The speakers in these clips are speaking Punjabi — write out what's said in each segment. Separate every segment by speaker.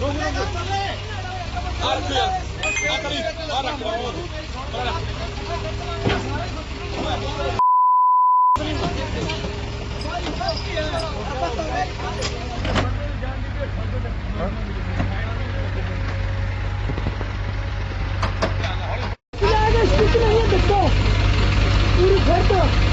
Speaker 1: ਰੁਕ ਰੁਕ ਆ ਰੱਖ ਯਾਰ ਆ ਕਰੀ ਆ ਰੱਖ ਰੋ ਪੂਰੀ ਘਰ ਤੋਂ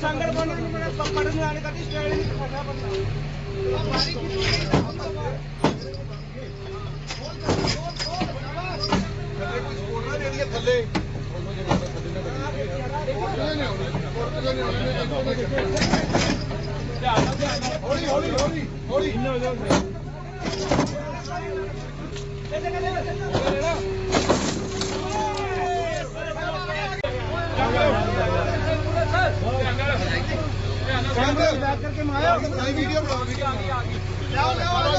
Speaker 2: ਸੰਗੜ
Speaker 3: ਬਣ ਨੂੰ ਮੈਂ ਪੜਨ ਨੂੰ ਆਣੇ ਕਦੀ ਸਟੇਜ ਨਹੀਂ ਖੜਾ ਬੰਦਾ। ਬੈਕ ਕਰਕੇ ਮਾਇਆ ਵੀਡੀਓ
Speaker 2: ਬਣਾ ਵੀਡੀਓ ਲਿਆਓ
Speaker 3: ਲਿਆਓ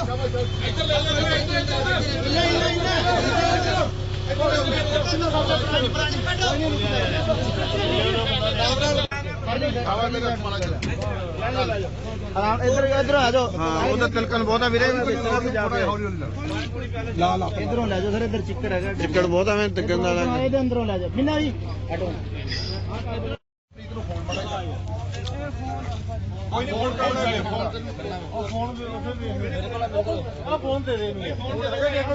Speaker 3: ਆਰਾਮ ਇੱਧਰ ਇੱਧਰ ਆ ਜਾਓ ਹਾਂ ਉਹ ਤਾਂ ਤਿਲਕਣ ਬਹੁਤਾ ਵੀਰੇ
Speaker 2: ਲਾ ਲਾ
Speaker 3: ਇਧਰੋਂ ਲੈ ਜਾਓ ਸਰ ਇੱਧਰ ਚਿੱਕਰ ਹੈਗਾ ਚਿੱਕੜ ਬਹੁਤ
Speaker 4: ਐਵੇਂ ਤਿਲਕਣ ਦਾ ਹਾਂ,
Speaker 3: ਇਹਦੇ ਅੰਦਰੋਂ ਲੈ ਜਾਓ ਬਿਨਾ ਜੀ ਹਟੋ
Speaker 2: ਫੋਨ ਦੇ ਦੇ ਦੇ ਦਾ।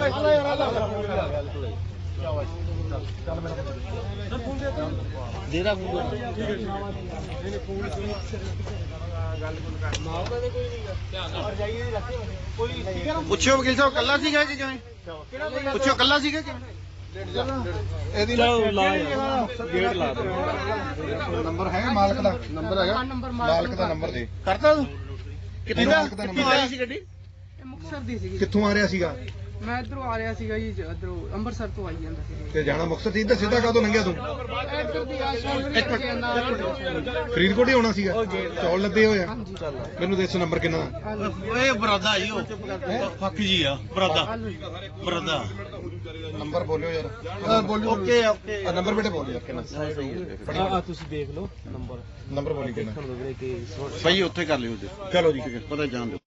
Speaker 2: ਫੋਨ
Speaker 4: ਪੁੱਛਿਓ ਵਕੀਲ ਸਾਹਿਬ ਕੱਲਾ ਸੀਗਾ ਕਿ ਕਿਵੇਂ ਪੁੱਛਿਓ ਕੱਲਾ ਸੀਗਾ
Speaker 3: ਕਿ ਇਹਦੀ
Speaker 5: ਗੇਟ ਲਾ ਦੇ।
Speaker 2: ਨੰਬਰ ਹੈਗਾ ਮਾਲਕ ਦਾ ਨੰਬਰ
Speaker 1: ਹੈਗਾ। ਮਾਲਕ
Speaker 2: ਦਾ ਨੰਬਰ ਦੇ।
Speaker 3: ਕਰਤਾ ਤੂੰ? ਕਿੱਥੋਂ ਦਾ? ਕਿੱਥੋਂ ਆਈ ਸੀ ਗੱਡੀ ਇਹ
Speaker 1: ਮੁਕਤਸਰ ਦੀ ਸੀਗੀ
Speaker 2: ਕਿੱਥੋਂ ਆ ਰਿਹਾ ਸੀਗਾ?
Speaker 1: ਮੈਂ ਇਧਰੋਂ ਆ ਰਿਹਾ ਸੀਗਾ ਜੀ ਇਧਰੋਂ ਅੰਮ੍ਰਿਤਸਰ ਤੋਂ ਆਈ ਜਾਂਦਾ ਸੀ
Speaker 2: ਤੇ ਜਾਣਾ ਮੁਕਤਸਰ ਸੀ ਇੱਧਰ ਸਿੱਧਾ ਕਾਹਤੋਂ ਲੰਘਿਆ ਤੂੰ?
Speaker 1: ਇੱਧਰ ਦੀ ਕਰਕੇ ਆਂਦਾ
Speaker 2: ਫਰੀਦਕੋਟ ਹੀ ਆਉਣਾ ਸੀਗਾ? ਚੌਲ ਲੱਦੇ ਹੋਏ ਆ। ਮੈਨੂੰ ਦੱਸੋ ਨੰਬਰ ਕਿੰਨਾ ਦਾ?
Speaker 3: ਓਏ ਬਰਾਦਾ ਜੀ ਉਹ। ਫੱਕ
Speaker 4: ਜੀ ਆ ਬਰਾਦਾ। ਬਰਾਦਾ।
Speaker 2: ਨੰਬਰ ਬੋਲਿਓ ਯਾਰ। ਬੋਲਿਓ ਓਕੇ
Speaker 3: ਓਕੇ। ਨੰਬਰ ਬੇਟੇ ਬੋਲਿਓ ਯਾਰ ਕਿੰਨਾ?
Speaker 2: ਆ
Speaker 5: ਤੁਸੀਂ ਦੇਖ ਲਓ ਨੰਬਰ।
Speaker 2: ਨੰਬਰ ਬੋਲੀ ਕਿੰਨਾ?
Speaker 4: ਭਾਈ ਉੱਥੇ ਕਰ ਲਿਓ ਜੀ।
Speaker 2: ਚਲੋ ਜੀ।
Speaker 4: ਪਤਾ ਜਾਣ ਦਿਓ।